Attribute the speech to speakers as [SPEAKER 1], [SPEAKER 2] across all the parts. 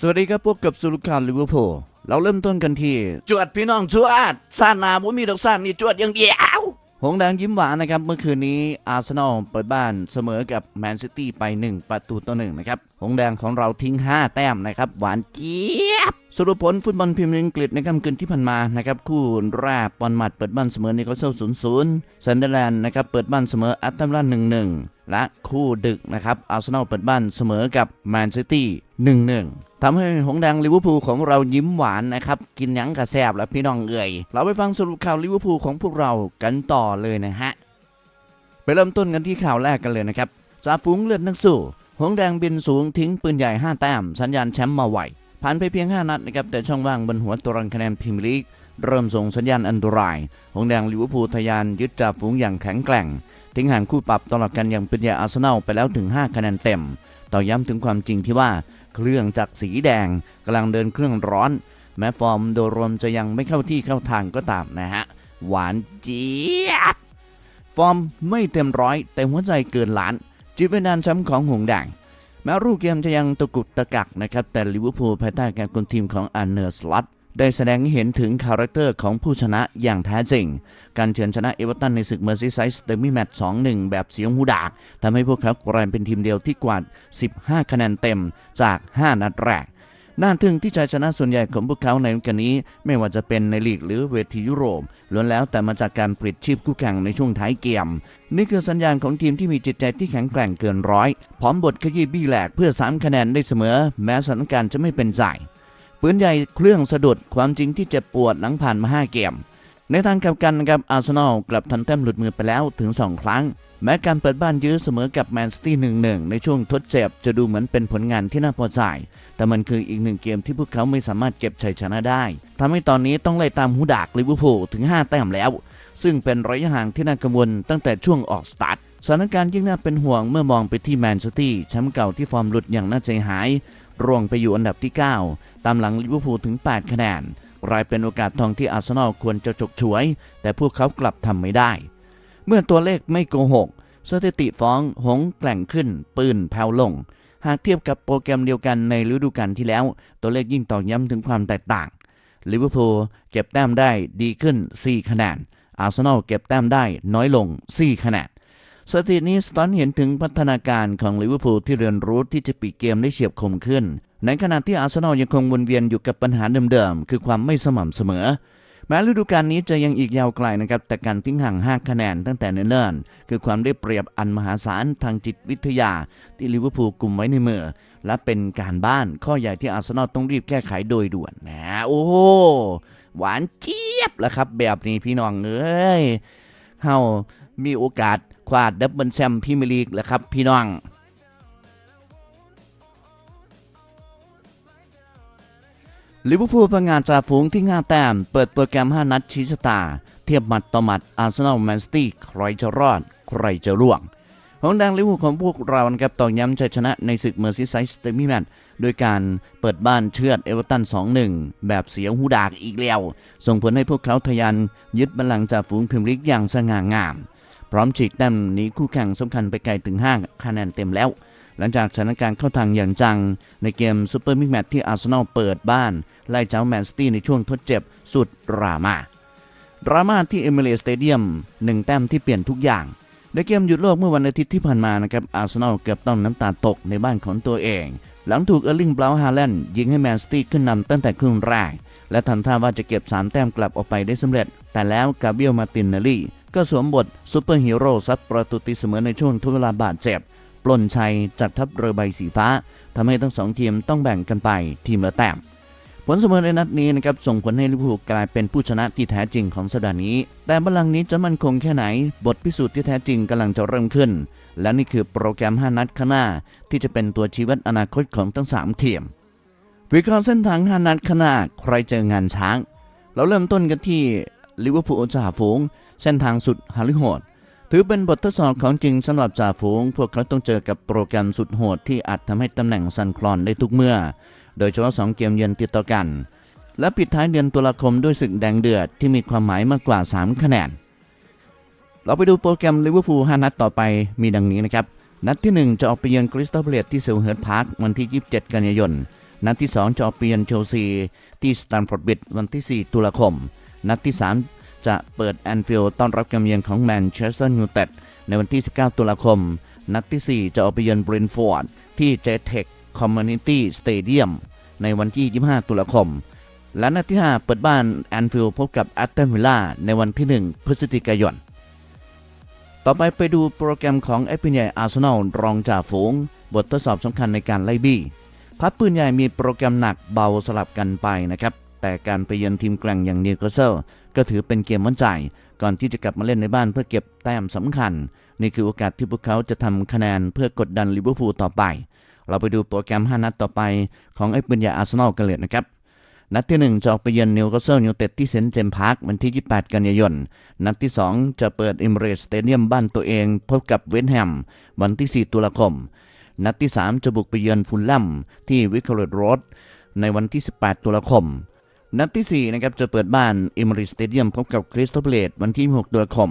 [SPEAKER 1] สวัสดีครับพบกับสุรการลิเวอร์พูลเราเริ่มต้นกันที่ จวดพี่น้องจวดซานาบ่มีดอกซานนี่จวดอย่างเดียวหงแดงยิ้มหวานนะครับ เมื่อคืนนี้อาร์เซนอลเปิดบ้านเสมอกับแมนซิตี้ไป 1 ประตูต่อหนึ่งนะครับ หงแดงของเราทิ้ง 5 แต้มนะครับ หวานเจี๊ยบสรุปผลฟุตบอลพรีเมียร์ลีกอังกฤษในค่ำคืนที่ผ่านมานะครับ คู่แรกปอนมัดเปิดบ้านเสมอในก็เซลศูนย์ศูนย์ซันเดอร์แลนด์นะครับเปิดบ้านเสมออัตแลนตันหนึ่งหนึ่งและคู่ดึกนะครับอาร์เซนอลเปิดบ้านเสมอกับแมนซิตี้ หนึ่งหนึ่งทำให้หงแดงลิเวอร์พูลของเรายิ้มหวานนะครับ กินยังกระแซบแล้วพี่น้องเอ่ยเราไปฟังสรุปข่าวลิเวอร์พูลของพวกเรากันต่อเลยนะฮะ ไปเริ่มต้นกันที่ข่าวแรกกันเลยนะครับจ่าฝูงเลือดนักสู้ หงแดงบินสูงทิ้งปืนใหญ่ 5 แต้ม สัญญาณแชมป์มาไหวผ่านไปเพียง 5 นัดนะครับแต่ช่องว่างบนหัวตารางคะแนนพรีเมียร์ลีกเริ่มส่งสัญญาณอันตราย หงแดงลิเวอร์พูลทะยานยึดจ่าฝูงอย่างแข็งแกร่ง ทิ้งห่างคู่ปรับตลอดกันอย่างเป็นใหญ่อาร์เซนอลไปแล้วถึง 5 คะแนนเต็ม ต่อย้ำถึงความจริงที่ว่า เครื่องจากสีแดงกำลังเดินเครื่องร้อน แม้ฟอร์มโดยรวมจะยังไม่เข้าที่เข้าทางก็ตามนะฮะ หวานเจี๊ยบฟอร์มไม่เต็มร้อย แต่หัวใจเกินล้านจีบเป็นดันแชมป์ของหงแดงแม้รูปเกมจะยังตะกุกตะกักนะครับ แต่ลิเวอร์พูลภายใต้การคุมทีมของอันเนอร์สล็อต ได้แสดงให้เห็นถึงคาแรคเตอร์ของผู้ชนะอย่างแท้จริง การเฉือนชนะเอเวอร์ตันในศึกเมอร์ซีไซส์เตอร์มิแมตช์2-1 แบบสียงหูดากทำให้พวกเขากลายเป็นทีมเดียวที่กวาด 15 คะแนนเต็มจาก 5 นัดแรกน่าทึ่งที่ชัยชนะส่วนใหญ่ของพวกเขาในกาลนี้ ไม่ว่าจะเป็นในลีกหรือเวทียุโรปล้วนแล้วแต่มาจากการปลิดชีพคู่แข่งในช่วงท้ายเกม นี่คือสัญญาณของทีมที่มีจิตใจที่แข็งแกร่งเกินร้อย พร้อมบทขยี้บี้แหลกเพื่อ3คะแนนได้เสมอ แม้สถานการณ์จะไม่เป็นใจ ปืนใหญ่เครื่องสะดุดความจริงที่เจ็บปวดหลังผ่านมา 5 เกม ในทางกลับกันนะครับอาร์เซนอลกลับทำแต้มหลุดมือไปแล้วถึง 2 ครั้ง แม้การเปิดบ้านยื้อเสมอกับแมนซิตี้1-1ในช่วงทดเจ็บจะดูเหมือนเป็นผลงานที่น่าพอใจ แต่มันคืออีกหนึ่งเกมที่พวกเขาไม่สามารถเก็บชัยชนะได้ทำให้ตอนนี้ต้องไล่ตามหูดากลิเวอร์พูลถึง 5 แต้มแล้ว ซึ่งเป็นระยะห่างที่น่ากังวลตั้งแต่ช่วงออกสตาร์ทสถานการณ์ยิ่งน่าเป็นห่วงเมื่อมองไปที่แมนซิตี้แชมป์เก่าที่ฟอร์มหลุดอย่างน่าใจหายร่วงไปอยู่อันดับที่ 9 ตามหลังลิเวอร์พูลถึง 8 คะแนนกลายเป็นโอกาสทองที่อาร์เซนอลควรจะจกฉวย แต่พวกเขากลับทำไม่ได้ เมื่อตัวเลขไม่โกหก สถิติฟ้องหงแกล่งขึ้น ปืนแผ่วลง หากเทียบกับโปรแกรมเดียวกันในฤดูกาลที่แล้ว ตัวเลขยิ่งตอกย้ำถึงความแตกต่างลิเวอร์พูลเก็บแต้มได้ดีขึ้น 4 คะแนนอาร์เซนอลเก็บแต้มได้น้อยลง 4 คะแนนสถิตินี้สะท้อนเห็นถึงพัฒนาการของลิเวอร์พูลที่เรียนรู้ที่จะปิดเกมได้เฉียบคมขึ้น ในขณะที่อาร์เซนอลยังคงวนเวียนอยู่กับปัญหาเดิมๆ คือความไม่สม่ำเสมอ แม้ฤดูกาลนี้จะยังอีกยาวไกลนะครับ แต่การทิ้งห่าง 5 คะแนนตั้งแต่เนิ่นๆคือความได้เปรียบอันมหาศาลทางจิตวิทยา ที่ลิเวอร์พูลกลุ่มไว้ในมือ และเป็นการบ้านข้อใหญ่ที่อาร์เซนอลต้องรีบแก้ไขโดยด่วนนะโอ้โหหวานเจี๊ยบแล้วครับ แบบนี้พี่น้องเอ้ยเฮามีโอกาสคว้าดับเบิลแชมป์พรีเมียร์ลีกแล้วครับพี่น้อง ลิเวอร์พูลประงานจ่าฝูงที่ง่าแต้ม เปิดโปรแกรม 5 นัดชี้ชะตา เทียบหมัดต่อหมัดอาร์เซนอลแมนซิตี้ใครจะรอด ใครจะร่วงหงแดงลิเวอร์พูลของพวกเรานะครับต่อย้ำชัยชนะในศึกเมอร์ซีไซด์สเตมิแมตโดยการเปิดบ้านเชือดเอเวอร์ตัน 2-1 แบบเสียงหูดากอีกแล้ว ส่งผลให้พวกเขาทะยานยึดบัลลังก์จากฝูงพรีเมียร์ลีกอย่างสง่างาม พร้อมฉีกแต้มหนีคู่แข่งสำคัญไปไกลถึง5คะแนนเต็มแล้ว หลังจากสถานการณ์เข้าทางอย่างจัง ในเกมซูเปอร์มิกแมตที่อาร์เซนอลเปิดบ้าน ไล่เจ้าแมนซิตี้ในช่วงทดเจ็บสุดดราม่าดราม่าที่เอมิเรสสเตเดียมหนึ่งแต้มที่เปลี่ยนทุกอย่าง ในเกมหยุดโลกเมื่อวันอาทิตย์ที่ผ่านมานะครับอาร์เซนอลเกือบต้องน้ำตาตกในบ้านของตัวเอง หลังถูกเออร์ลิงบราวน์ฮาแลนด์ยิงให้แมนซิตี้ขึ้นนำตั้งแต่ครึ่งแรก และทำท่าว่าจะเก็บ 3 แต้มกลับออกไปได้สำเร็จ แต่แล้วกาเบียลมาตินเนลลี่ก็สวมบทซูเปอร์ฮีโร่ซัดประตูตีเสมอในช่วงทดเวลาบาดเจ็บ ปล้นชัยจากทัพเรือใบสีฟ้าทำให้ทั้งสองทีมต้องแบ่งกันไปทีมละแต้มผลเสมอในนัดนี้นะครับส่งผลให้ลิเวอร์พูลกลายเป็นผู้ชนะที่แท้จริงของสัปดาห์นี้ แต่บัลลังก์นี้จะมั่นคงแค่ไหน บทพิสูจน์ที่แท้จริงกำลังจะเริ่มขึ้น และนี่คือโปรแกรม 5 นัดข้างหน้า ที่จะเป็นตัวชี้วัดอนาคตของทั้ง 3 ทีมวิเคราะห์เส้นทาง 5 นัดข้างหน้าใครเจองานช้าง เราเริ่มต้นกันที่ลิเวอร์พูลจ่าฝูง เส้นทางสุดฮาลิโหด ถือเป็นบททดสอบของจริงสำหรับจ่าฝูง พวกเขาต้องเจอกับโปรแกรมสุดโหดที่อาจทำให้ตำแหน่งสั่นคลอนได้ทุกเมื่อ โดยเฉพาะ2เกมเยือนติดต่อกัน และปิดท้ายเดือนตุลาคมด้วยศึกแดงเดือดที่มีความหมายมากกว่า 3 คะแนน เราไปดูโปรแกรมลิเวอร์พูล5นัดต่อไปมีดังนี้นะครับ นัดที่ 1 จะออกไปเยือนคริสตัลเพลตที่เซลเฮิร์ตพาร์ควันที่ 27 กันยายน นัดที่ 2 จะออกไปเยือนเชลซีที่สแตนฟอร์ดบิดวันที่ 4 ตุลาคม นัดที่ 3 จะเปิดแอนฟิลด์ต้อนรับการเยือนของแมนเชสเตอร์ยูไนเต็ดในวันที่ 19 ตุลาคม นัดที่ 4 จะออกไปเยือนบรินฟอร์ดที่เจเทคคอมมูนิตี้สเตเดียมในวันที่ 25 ตุลาคม และนัดที่ 5 เปิดบ้านแอนฟิลด์พบกับแอตตันวิลล่าในวันที่ 1 พฤศจิกายน ต่อไปไปดูโปรแกรมของเอพิเนียอาร์เซนอลรองจ่าฝูง บททดสอบสำคัญในการไล่บี้พับปืนใหญ่มีโปรแกรมหนักเบาสลับกันไปนะครับแต่การไปเยือนทีมแกร่งอย่างนิวคาสเซิล ก็ถือเป็นเกมมั่นใจ ก่อนที่จะกลับมาเล่นในบ้านเพื่อเก็บแต้มสำคัญ นี่คือโอกาสที่พวกเขาจะทำคะแนนเพื่อกดดันลิเวอร์พูลต่อไป เราไปดูโปรแกรม 5 นัดต่อไปของไอ้ปืนใหญ่อาร์เซนอลกันเลยนะครับนัดที่ 1 จะออกไปเยือนนิวคาสเซิลยูไนเต็ดที่เซนต์เจมส์พาร์ควันที่ 28 กันยายน นัดที่ 2 จะเปิดอิมเรสสเตเดียมบ้านตัวเองพบกับเวนแฮมวันที่ 4 ตุลาคม นัดที่ 3 จะบุกไปเยือนฟุลแลมที่วิคเคอร์โรดในวันที่ 18 ตุลาคม นัดที่ 4 นะครับจะเปิดบ้านอิมรสสเตเดียมพบกับคริสตัลเพลตวันที่ 6ตุลาคม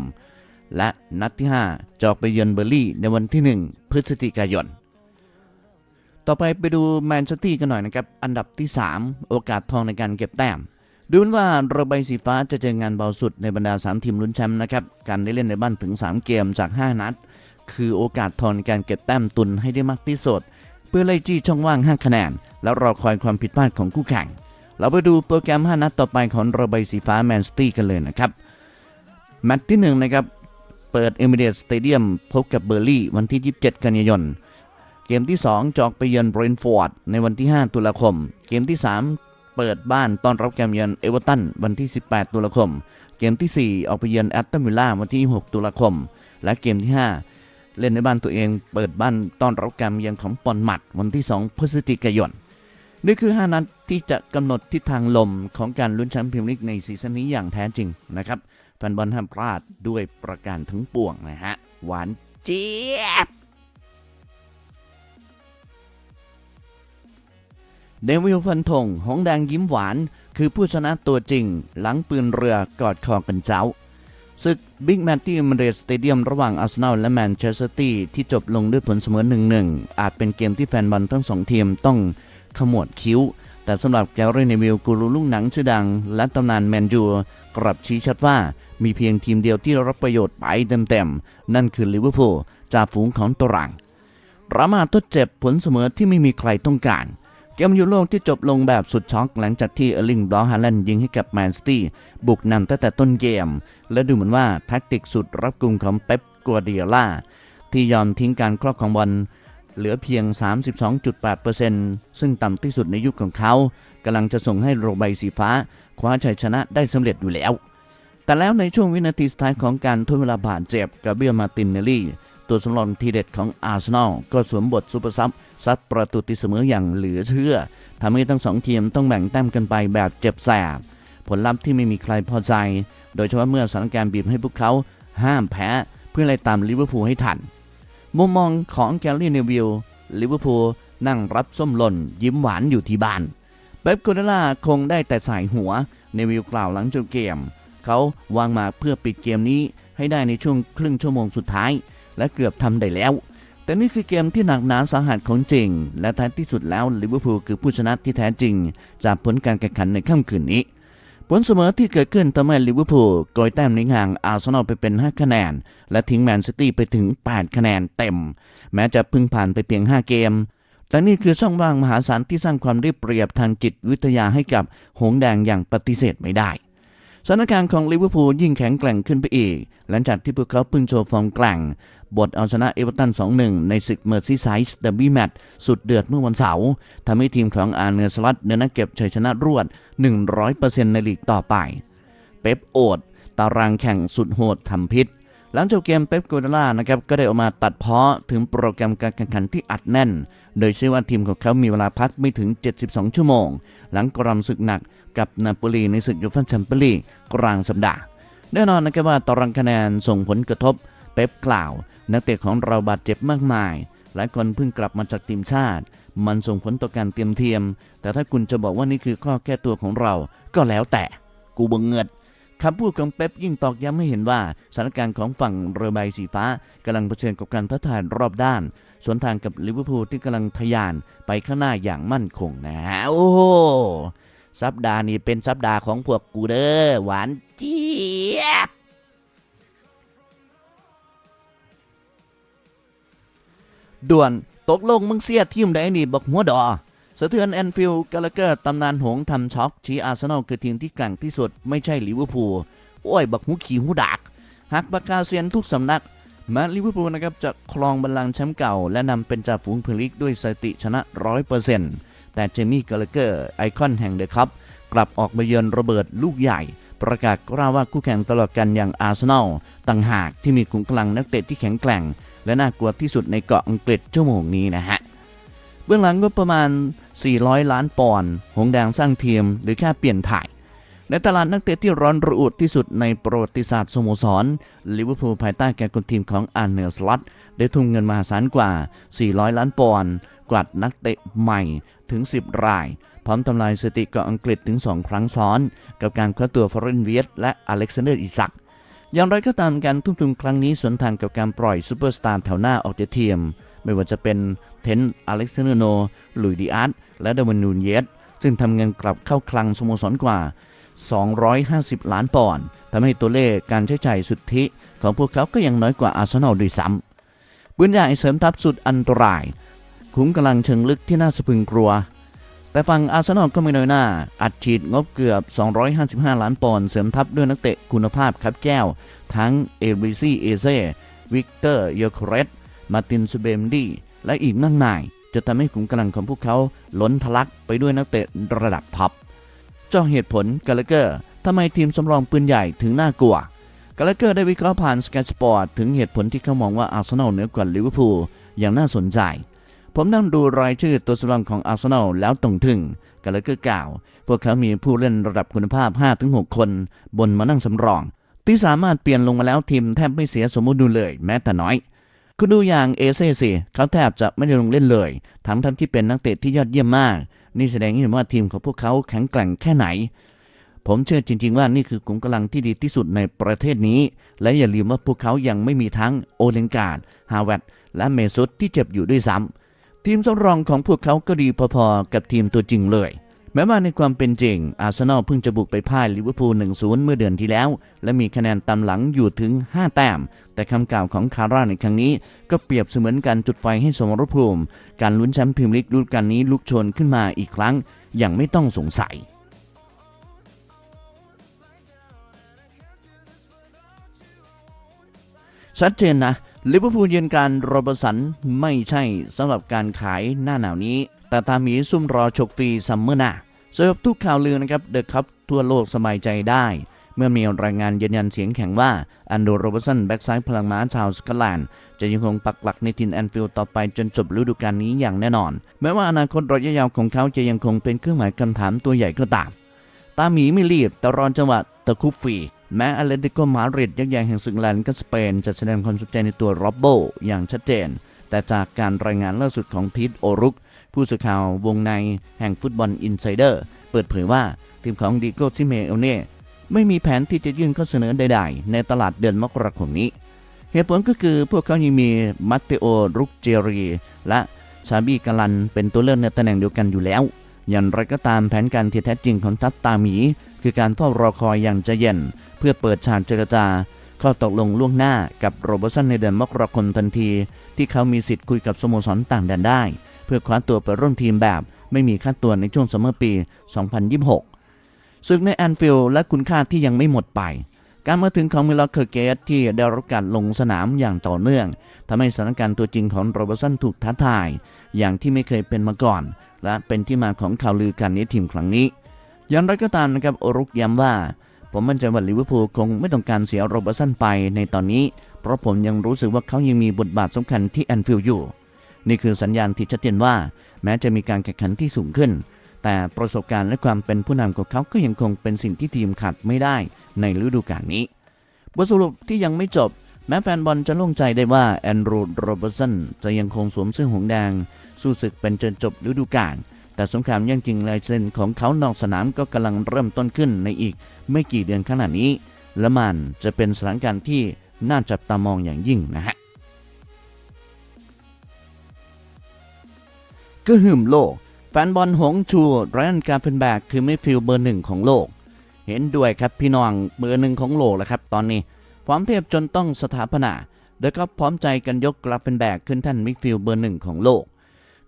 [SPEAKER 1] และนัดที่ 5 จะออกไปเยือนเบอร์ลี่ในวันที่ 1 พฤศจิกายน ต่อไปไปดูแมนเชสเตอร์กันหน่อยนะครับ อันดับที่ 3 โอกาสทองในการเก็บแต้ม ดูเหมือนว่าระใบสีฟ้าจะเจองานเบาสุดในบรรดา 3 ทีมลุ้นแชมป์นะครับ การได้เล่นในบ้านถึง 3 เกมจาก 5 นัด คือโอกาสทองในการเก็บแต้มตุนให้ได้มากที่สุด เพื่อไล่จี้ช่องว่าง 5 คะแนน แล้วรอคอยความผิดพลาดของคู่แข่ง เราไปดูโปรแกรม 5 นัดต่อไปของเระใบสีฟ้าแมนสตี้กันเลยนะครับ แมตช์ที่1นะครับ เปิดเอมิเรตสเตเดียมพบกับเบอร์ลี่วันที่ 27 กันยายน เกมที่ 2 จอกไปเยือนเบรนฟอร์ดในวันที่ 5 ตุลาคม เกมที่ 3 เปิดบ้านต้อนรับการเยือนเอเวอร์ตันวันที่ 18 ตุลาคม เกมที่ 4 ออกไปเยือนแอตตันวิลล่าวันที่ 6 ตุลาคม และเกมที่ 5 เล่นในบ้านตัวเอง เปิดบ้านต้อนรับการเยือนของปอนมัดวันที่ 2 พฤศจิกายน นี่คือ 5 นัดที่จะกำหนดทิศทางลมของการลุ้นแชมป์พรีเมียร์ลีกในซีซั่นนี้อย่างแท้จริงนะครับแฟนบอลห้ามพลาดด้วยประการทั้งปวงนะฮะ หวานเจี๊ยบเดวิลฟันธงหงแดงยิ้มหวาน คือผู้ชนะตัวจริง หลังปืนเรือกอดคอกันเจ้าศึกบิ๊กแมตที่มเรสสเตเดียมระหว่างอาร์เซนอลและแมนเชสเตอร์ตี้ที่จบลงด้วยผลเสมอ 1-1 อาจเป็นเกมที่แฟนบอลทั้งสองทีมต้อง ขมวดคิ้ว แต่สำหรับแกเรนเนวิลกูรูลูกหนังชื่อดัง และตำนานแมนยูกลับชี้ชัดว่ามีเพียงทีมเดียวที่รับประโยชน์ไปเต็มๆ นั่นคือลิเวอร์พูลจ่าฝูงของตารางดรามาทดเจ็บผลเสมอที่ไม่มีใครต้องการ เกมยูโรที่จบลงแบบสุดช็อกหลังจากที่เอร์ลิงบลอฮาแลนด์ยิงให้กับแมนซิตี้บุกนำตั้งแต่ต้นเกม และดูเหมือนว่าแท็กติกสุดรับกลุ่มของเป๊ปกัวเดียล่าที่ยอมทิ้งการครอบของบอล เหลือเพียง 32.8%ซึ่งต่ำที่สุดในยุคของเขากำลังจะส่งให้โรใบสีฟ้า คว้าชัยชนะได้สำเร็จอยู่แล้ว แต่แล้วในช่วงวินาทีสุดท้ายของการทดเวลาบาดเจ็บกาเบียมาตินเนลลี่ ตัวสำรองทีเด็ดของอาร์เซนอลก็สวมบทซูเปอร์ซับซัดประตูตีเสมออย่างเหลือเชื่อทำให้ทั้งสองทีมต้องแบ่งแต้มกันไปแบบเจ็บแสบผลลัพธ์ที่ไม่มีใครพอใจ โดยเฉพาะเมื่อสถานการณ์บีบให้พวกเขาห้ามแพ้ เพื่อไล่ตามลิเวอร์พูลให้ทัน มุมมองของแกลลี่เนวิลลิเวอร์พูลนั่งรับส้มหล่น ยิ้มหวานอยู่ที่บ้านเป๊ปโกเดล่าคงได้แต่สายหัวเนวิลกล่าวหลังจบเกม เขาวางมาเพื่อปิดเกมนี้ให้ได้ในช่วงครึ่งชั่วโมงสุดท้าย และเกือบทำได้แล้ว แต่นี่คือเกมที่หนักหนาสาหัสของจริง และท้ายที่สุดแล้วลิเวอร์พูลคือผู้ชนะที่แท้จริง จากผลการแข่งขันในค่ำคืนนี้ ผลเสมอที่เกิดขึ้นทำให้ลิเวอร์พูลโกยแต้มในห่างอาร์เซนอลไปเป็น 5 คะแนน และทิ้งแมนซิตี้ไปถึง 8 คะแนนเต็ม แม้จะพิ่งผ่านไปเพียง 5 เกม แต่นี่คือช่องว่างมหาศาลที่สร้างความได้เรียบทางจิตวิทยาให้กับหงส์แดงอย่างปฏิเสธไม่ได้สถานการณ์ของลิเวอร์พูลยิ่งแข็งแกร่งขึ้นไปอีก หลังจากที่พวกเขาพิ่งโชว์ฟอร์มแกร่ง บทเอาชนะเอเวอร์ตัน 2-1 ในศึกเมอร์ซีไซส์เดอร์บี้แมตช์สุดเดือดเมื่อวันเสาร์ทำให้ทีมของอาร์เนสลัดเดินน้าเก็บชัยชนะรวด 100%ในลีกต่อไป เป๊ปโอด ตารางแข่งสุดโหดทำพิษ หลังจบเกมเป๊ปโกเดล่านะครับก็ได้ออกมาตัดเพ้อถึงโปรแกรมการแข่งขันที่อัดแน่น โดยเชื่อว่าทีมของเขามีเวลาพักไม่ถึง 72 ชั่วโมง หลังกรำศึกหนักกับนาโปลีในศึกยูฟ่าแชมเปี้ยนลีกกลางสัปดาห์แน่นอนนะครับว่าตารางคะแนนส่งผลกระทบเป๊ปกล่าว นักเตะของเราบาดเจ็บมากมาย หลายคนเพิ่งกลับมาจากทีมชาติ มันส่งผลต่อการเตรียมเทียม แต่ถ้าคุณจะบอกว่านี่คือข้อแก้ตัวของเราก็แล้วแต่ กูบังเงิดคำพูดของเป๊ปยิ่งตอกย้ำให้เห็นว่าสถานการณ์ของฝั่งเรือใบสีฟ้ากำลังเผชิญกับการท้าทายรอบด้าน สวนทางกับลิเวอร์พูลที่กำลังทะยานไปข้างหน้าอย่างมั่นคงนะฮะโอ้โหสัปดาห์นี้เป็นสัปดาห์ของพวกกูเด้อหวานเจี๊ยบ ด่วน ตกลงมึงเสียทีมใดนี่บอกหัวดอสะเทือนแอนฟิลด์กาลเกอร์ตำนานหงทำช็อกชี้อาร์เซนอลคือทีมที่แกร่งที่สุดไม่ใช่ลิเวอร์พูลโอ้ย บักหูขี่หูดักหักปากกาเซียนทุกสำนักแม้ลิเวอร์พูลนะครับจะครองบัลลังก์แชมป์เก่า และนำเป็นจ่าฝูงพรีเมียร์ลีกด้วยสถิติชนะ 100%แต่เจมี่กาลเกอร์ไอคอนแห่งเดอะคัพกลับออกมาเยือนระเบิดลูกใหญ่ ประกาศกล่าวว่าคู่แข่งตลอดกันอย่างอาร์เซนอลต่างหากที่มีขุมกำลังนักเตะที่แข็งแกร่ง และน่ากลัวที่สุดในเกาะอังกฤษชั่วโมงนี้นะฮะ เบื้องหลังก็ประมาณ 400 ล้านปอนด์หงแดงสร้างทีมหรือแค่เปลี่ยนถ่ายในตลาดนักเตะที่ร้อนระอุที่สุดในประวัติศาสตร์สโมสรลิเวอร์พูลภายใต้การคุมทีมของอาร์เนลสล็อตได้ทุ่มเงินมหาศาลกว่า 400 ล้านปอนด์กวาดนักเตะใหม่ถึง 10 ราย พร้อมทำลายสถิติเกาะอังกฤษถึง 2 ครั้งซ้อน กับการคว้าตัวฟอร์เรนเวียตและอเล็กซานเดอร์อิซัก อย่างไรก็ตามการทุ่มทุนครั้งนี้สวนทางกับการปล่อยซูเปอร์สตาร์แถวหน้าออกจากทีม ไม่ว่าจะเป็นเทนอเล็กซานเดโนลุยดิอาร์ตและเดวันนูนเยสซึ่งทำเงินกลับเข้าคลังสโมสรกว่า 250 ล้านปอนด์ทำให้ตัวเลขการใช้จ่ายสุทธิของพวกเขาก็ยังน้อยกว่าอาร์เซนอลด้วยซ้ำปืนใหญ่เสริมทัพสุดอันตราย คุ้มกำลังเชิงลึกที่น่าสะพึงกลัว แต่ฝั่งอาร์เซนอลก็ไม่น้อยหน้า อัดฉีดงบเกือบ 255 ล้านปอนด์เสริมทัพด้วยนักเตะคุณภาพครับแก้ว ทั้งเอริซีเอเซวิกเตอร์เยโคเรตมาตินซูเบมดีและอีกมากมาย จะทำให้ขุมกำลังของพวกเขาล้นทะลักไปด้วยนักเตะระดับท็อปเจ้าเหตุผลกาเลเกอร์ทำไมทีมสำรองปืนใหญ่ถึงน่ากลัวกาเลเกอร์ได้วิเคราะห์ผ่านสแกตสปอร์ตถึงเหตุผลที่เขามองว่าอาร์เซนอลเหนือกว่าลิเวอร์พูลอย่างน่าสนใจ ผมนั่งดูรายชื่อตัวสำรองของอาร์เซนอลแล้วตรงถึงกาลเกอร์กล่าว พวกเขามีผู้เล่นระดับคุณภาพ 5-6 คน บนมานั่งสำรอง ที่สามารถเปลี่ยนลงมาแล้วทีมแทบไม่เสียสมมุติดูเลยแม้แต่น้อย คุณดูอย่างเอเซสิเขาแทบจะไม่ได้ลงเล่นเลย ทั้งทั้งที่เป็นนักเตะที่ยอดเยี่ยมมาก นี่แสดงให้เห็นว่าทีมของพวกเขาแข็งแกร่งแค่ไหน ผมเชื่อจริง ๆ ว่านี่คือขุมกำลังที่ดีที่สุดในประเทศนี้ และอย่าลืมว่าพวกเขายังไม่มีทั้งโอเลนการ์ดฮาวเวตและเมซุตที่เจ็บอยู่ด้วยซ้ำ ทีมสำรองของพวกเขาก็ดีพอๆ กับทีมตัวจริงเลย แม้ว่าในความเป็นจริง อาร์เซนอลเพิ่งจะบุกไปพ่ายลิเวอร์พูล 1-0 เมื่อเดือนที่แล้ว และมีคะแนนตามหลังอยู่ถึง 5 แต้ม แต่คำกล่าวของคาร่าในครั้งนี้ ก็เปรียบเสมือนการจุดไฟให้สมรภูมิ การลุ้นแชมป์พรีเมียร์ลีกฤดูกาลนี้ลุกโชนขึ้นมาอีกครั้ง อย่างไม่ต้องสงสัยชัดเจนนะ ลิเวอร์พูลยืนการโรเบอร์สันไม่ใช่สำหรับการขายหน้าหนาวนี้ แต่ตามหมีซุ่มรอฉกฟรีซัมเมอร์หน้าสำหรับทุกข่าวลือนะครับเดอะคัพทั่วโลกสบายใจได้ เมื่อมีรายงานยืนยันเสียงแข็งว่าอันโดโรเบอร์สันแบ็กซ้ายพลังม้าชาวสกอตแลนด์จะยังคงปักหลักในทินแอนฟิลด์ต่อไปจนจบฤดูกาลนี้อย่างแน่นอน แม้ว่าอนาคตระยะยาวของเขาจะยังคงเป็นเครื่องหมายคำถามตัวใหญ่ก็ตาม ตาหมีไม่รีบแต่รอนจังหวะตะคุบฟรี แม้อเลติโกมาดริดยักษ์ใหญ่แห่งศึกแลนด์กับสเปน จะแสดงความสนใจในตัวโรบโบอย่างชัดเจน แต่จากการรายงานล่าสุดของพีทโอรุก ผู้สื่อข่าววงในแห่งฟุตบอลอินไซเดอร์ เปิดเผยว่า ทีมของดิโกซิเมเอลเน่ไม่มีแผนที่จะยื่นข้อเสนอใดๆ ในตลาดเดือนมกราคมนี้ เหตุผลก็คือพวกเขายังมีมัตเตโอรุกเจรี และชาบีกาลันเป็นตัวเลือกในตำแหน่งเดียวกันอยู่แล้ว อย่างไรก็ตามแผนการที่แท้จริงของทัตตาหมี คือการเฝ้ารอคอยอย่างใจเย็น พื่อเปิดฉากเจรจาข้อตกลงล่วงหน้ากับโรเบอร์สันในเดือนมกราคมทันที ที่เขามีสิทธิ์คุยกับสโมสรต่างแดนได้ เพื่อคว้าตัวไปร่วมทีมแบบไม่มีค่าตัวในช่วงซัมเมอร์ปี 2026ศึกในแอนฟิลด์และคุณค่าที่ยังไม่หมดไป การมาถึงของมิลล์เคอร์เกตที่ได้รับการลงสนามอย่างต่อเนื่องทำให้สถานการณ์ตัวจริงของโรเบอร์สันถูกท้าทาย อย่างที่ไม่เคยเป็นมาก่อน และเป็นที่มาของข่าวลือการนี้ทีมครั้งนี้อย่างไรก็ตามนะครับโอรุกย้ำว่า ผมมั่นใจว่าลิเวอร์พูลคงไม่ต้องการเสียโรเบอร์สันไปในตอนนี้ เพราะผมยังรู้สึกว่าเขายังมีบทบาทสำคัญที่แอนฟิลด์อยู่ นี่คือสัญญาณที่ชัดเจนว่า แม้จะมีการแข่งขันที่สูงขึ้น แต่ประสบการณ์และความเป็นผู้นำของเขาก็ยังคงเป็นสิ่งที่ทีมขาดไม่ได้ในฤดูกาลนี้ บทสรุปที่ยังไม่จบ แม้แฟนบอลจะโล่งใจได้ว่าแอนดรูโรเบอร์สันจะยังคงสวมเสื้อหงแดง สู้ศึกเป็นจนจบฤดูกาล แต่สงครามย่างจริงลายเซ็นของเขานอกสนามก็กำลังเริ่มต้นขึ้นในอีกไม่กี่เดือนข้างหน้านี้ และมันจะเป็นสถานการณ์ที่น่าจับตามองอย่างยิ่งนะฮะก็หึมโลก แฟนบอลหงชูไรอันการเฟนแบกคือไม่ฟิลเบอร์หนึ่งของโลก เห็นด้วยครับพี่น้องเบอร์หนึ่งของโลกแล้วครับตอนนี้ความเทพจนต้องสถาปนาโดยก็พร้อมใจกันยกกราฟเฟนแบกขึ้นท่านมิดฟิลเบอร์หนึ่งของโลก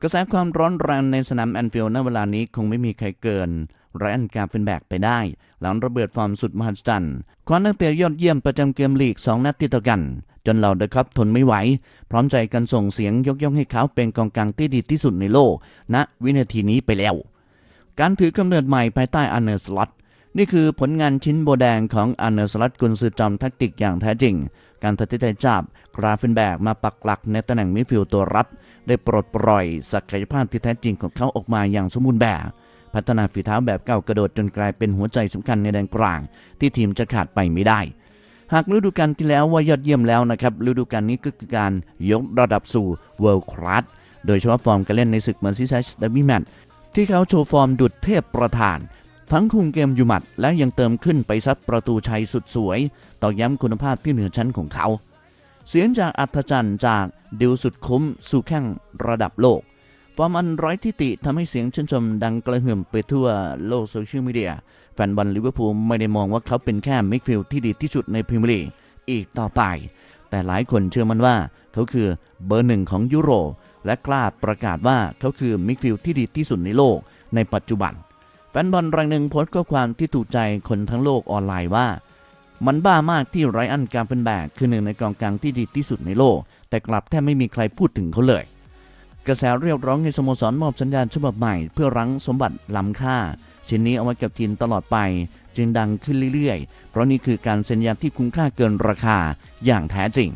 [SPEAKER 1] กระแสความร้อนแรงในสนามแอนฟิลด์ณเวลานี้คงไม่มีใครเกินไรอันการเฟนแบกไปได้ หลังระเบิดฟอร์มสุดมหัศจรรย์คว้านักเตะยอดเยี่ยมประจำเกมลีก 2 นัดติดต่อกัน จนเหล่าเดอะคัพทนไม่ไหว พร้อมใจกันส่งเสียงยกย่องให้เขาเป็นกองกลางที่ดีที่สุดในโลกณวินาทีนี้ไปแล้ว การถือกำเนิดใหม่ภายใต้อันเนอร์สล็อตนี่คือผลงานชิ้นโบแดงของอันเนอร์สล็อตกุนซือจอมแทักติกอย่างแท้จริง การตัดสินใจจับกราฟเฟนแบกมาปักหลักในตำแหน่งมิดฟิลด์ตัวรับ ได้ปลดปล่อยศักยภาพที่แท้จริงของเขาออกมาอย่างสมบูรณ์แบบ พัฒนาฝีเท้าแบบเก้ากระโดดจนกลายเป็นหัวใจสำคัญในแดนกลาง ที่ทีมจะขาดไปไม่ได้ หากฤดูกาลที่แล้วว่ายอดเยี่ยมแล้วนะครับฤดูกาลนี้ก็คือการยกระดับสู่ World Class โดยเฉพาะฟอร์มการเล่นในศึกเมอร์ซีไซส์เดอร์บี้แมตที่เขาโชว์ฟอร์มดุดเทพประธาน ทั้งคุมเกมอยู่หมัด และยังเติมขึ้นไปซัดประตูชัยสุดสวยตอกย้ำคุณภาพที่เหนือชั้นของเขา เสียงจากอัธจันทร์จาก ดิวสุดคุ้มสู่แข่งระดับโลกฟอร์มอันไร้ทิติทำให้เสียงชื่นชมดังกระหึ่มไปทั่วโลกโซเชียลมีเดีย แฟนบอลลิเวอร์พูลไม่ได้มองว่าเขาเป็นแค่มิดฟิลด์ที่ดีที่สุดในพรีเมียร์ลีกอีกต่อไป แต่หลายคนเชื่อมันว่า เขาคือเบอร์หนึ่งของยุโรปและกล้าประกาศว่าเขาคือมิดฟิลด์ที่ดีที่สุดในโลกในปัจจุบัน แฟนบอลรายหนึ่งโพสต์ข้อความที่ถูกใจคนทั้งโลกออนไลน์ว่า มันบ้ามากที่ไรอันการเป็นแบกคือหนึ่งในกองกลางที่ดีที่สุดในโลก แต่กลับแทบไม่มีใครพูดถึงเขาเลย กระแสเรียกร้องให้สโมสรมอบสัญญาณฉบับใหม่ เพื่อรั้งสมบัติล้ำค่าชิ้นนี้เอาไว้กับทีมตลอดไป จึงดังขึ้นเรื่อยๆ เพราะนี่คือการเซ็นสัญญาที่คุ้มค่าเกินราคาอย่างแท้จริง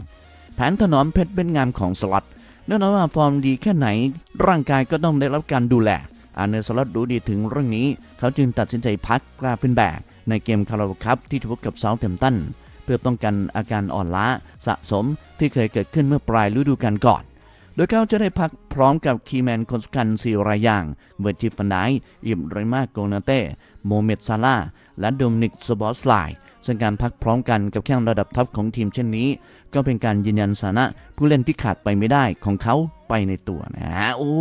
[SPEAKER 1] แผนถนอมเพชรเป็นงามของสล็อตแน่นอนว่าฟอร์มดีแค่ไหน ร่างกายก็ต้องได้รับการดูแลอาเนอร์สล็อตรู้ดีถึงเรื่องนี้ เขาจึงตัดสินใจพักกราฟินแบกในเกมคาราบคัพที่จะพบกับเซาท์แฮมตัน พื่อป้องกันอาการอ่อนล้าสะสมที่เคยเกิดขึ้นเมื่อปลายฤดูกาลก่อน โดยเขาจะได้พักพร้อมกับคีแมนคนสำคัญสี่รายอย่าง เวอร์จิฟันไดอิมไรมาโกนาเต้ โมเมดซาลา และโดมินิกสบอสไลซึ่งการพักพร้อมกันกับแข้งระดับท็อปของทีมเช่นนี้ ก็เป็นการยืนยันสถานะผู้เล่นที่ขาดไปไม่ได้ของเขาไปในตัวนะฮะโอ้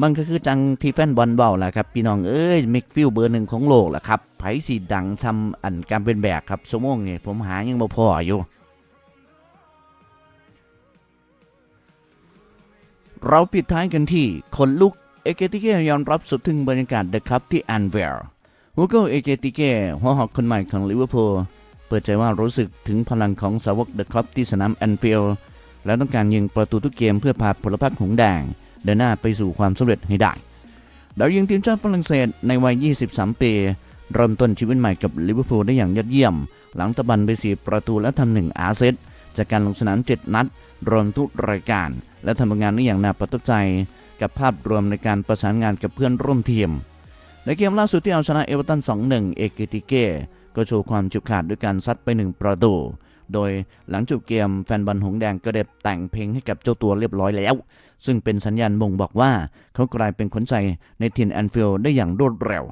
[SPEAKER 1] มันก็คือจังที่แฟนบอลเบาแหละครับพี่น้องเอ้ยมิกฟิลเบอร์หนึ่งของโลกแหละครับไผสีดังทำอันการเป็นแบกครับสมองเนี่ยผมหายังบ่พออยู่เราปิดท้ายกันที่คนลุกเอเกติเกยอมรับสุดถึงบรรยากาศเดอะคัพที่แอนเวร์ฮูโกเอเกติเกหัวหอกคนใหม่ของลิเวอร์พูลเปิดใจว่ารู้สึกถึงพลังของสาวกเดอะคัพที่สนามแอนฟิลด์และต้องการยิงประตูทุกเกมเพื่อพาพลพรรคหงแดง เดินหน้าไปสู่ความสำเร็จให้ได้ดาวยิงทีมชาติฝรั่งเศสในวัย 23 ปี เริ่มต้นชีวิตใหม่กับลิเวอร์พูลได้อย่างยอดเยี่ยม หลังตะบันไป4ประตูและทำหนึ่งอาเซตจากการลงสนาม 7 นัด รวมทุกรายการ และทำงานได้อย่างน่าประทับใจ กับภาพรวมในการประสานงานกับเพื่อนร่วมทีม ในเกมล่าสุดที่เอาชนะเอเวอร์ตัน 2-1 เอเกติเก้ก็โชว์ความจุกขาดด้วยการซัดไป 1 ประตู โดยหลังจบเกมแฟนบอลหงส์แดงก็ได้แต่งเพลงให้กับเจ้าตัวเรียบร้อยแล้ว ซึ่งเป็นสัญญาณบ่งบอกว่าเขากลายเป็นขนใจในทีมแอนฟิลด์ได้อย่างรวดเร็ว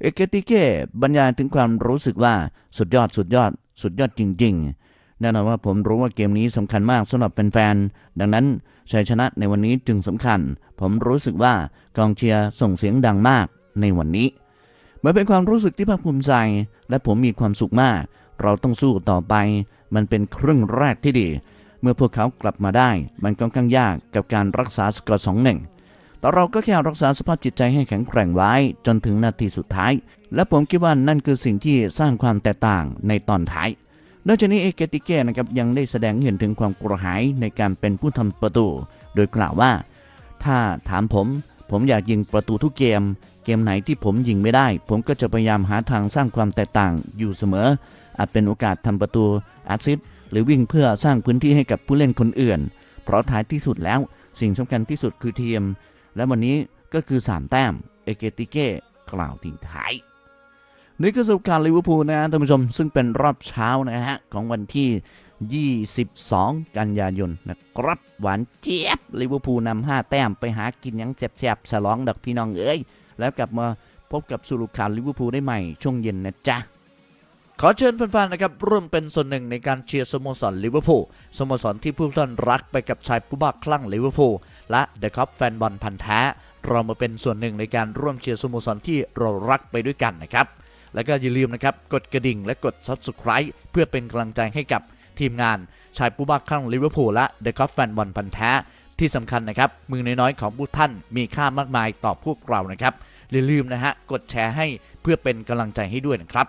[SPEAKER 1] เอเกติเก้บรรยายถึงความรู้สึกว่าสุดยอดสุดยอด สุดยอดจริง ๆ แน่นอนว่าผมรู้ว่าเกมนี้สำคัญมากสำหรับแฟนๆ ดังนั้นชัยชนะในวันนี้จึงสำคัญ ผมรู้สึกว่ากองเชียร์ส่งเสียงดังมากในวันนี้มันเป็นความรู้สึกที่ภาคภูมิใจ และผมมีความสุขมาก เราต้องสู้ต่อไป มันเป็นครึ่งแรกที่ดี เมื่อพวกเขากลับมาได้ มันค่อนข้างยากกับการรักษาสกอร์สองหนึ่งแต่เราก็แค่รักษาสภาพจิตใจให้แข็งแกร่งไว้จนถึงนาทีสุดท้าย และผมคิดว่านั่นคือสิ่งที่สร้างความแตกต่างในตอนท้ายนอกจากนี้เอเกติเก้นะครับยังได้แสดงเห็นถึงความกระหายในการเป็นผู้ทำประตู โดยกล่าวว่า ถ้าถามผม ผมอยากยิงประตูทุกเกม เกมไหนที่ผมยิงไม่ได้ ผมก็จะพยายามหาทางสร้างความแตกต่างอยู่เสมอ อาจเป็นโอกาสทำประตูแอสซิสต หรือวิ่งเพื่อสร้างพื้นที่ให้กับผู้เล่นคนอื่น เพราะท้ายที่สุดแล้วสิ่งสำคัญที่สุดคือทีม และวันนี้ก็คือ 3 แต้ม เอเกติเก้กล่าวทิ้งท้ายนี่คือสรุการลิเวอร์พูลนะท่านผู้ชม ซึ่งเป็นรอบเช้านะฮะ ของวันที่ 22 กันยายนนะครับ หวานเจี๊ยบลิเวอร์พูลนำ5แต้มไปหากินยังแซ่บๆฉลองดอกพี่น้องเอ้ย แล้วกลับมาพบกับสุรุข่าวลิเวอร์พูลได้ใหม่ช่วงเย็นนะจ๊ะ ขอเชิญแฟนๆนะครับร่วมเป็นส่วนหนึ่งในการเชียร์สโมสรลิเวอร์พูลสโมสรที่ผู้ท่านรักไปกับชายผู้บ้าคลั่งลิเวอร์พูลและเดอะคัพแฟนบอลพันธ์แท้ เรามาเป็นส่วนหนึ่งในการร่วมเชียร์สโมสรที่เรารักไปด้วยกันนะครับแล้วก็อย่าลืมนะครับกดกระดิ่งและกด Subscribe เพื่อเป็นกำลังใจให้กับทีมงานชายผู้บ้าคลั่งลิเวอร์พูลและเดอะกอฟแฟนบอลพันธ์แท้ ที่สำคัญนะครับมือน้อยๆของผู้ท่านมีค่ามากมายต่อพวกเรานะครับอย่าลืมนะฮะกดแชร์ให้เพื่อเป็นกำลังใจให้ด้วยนะครับ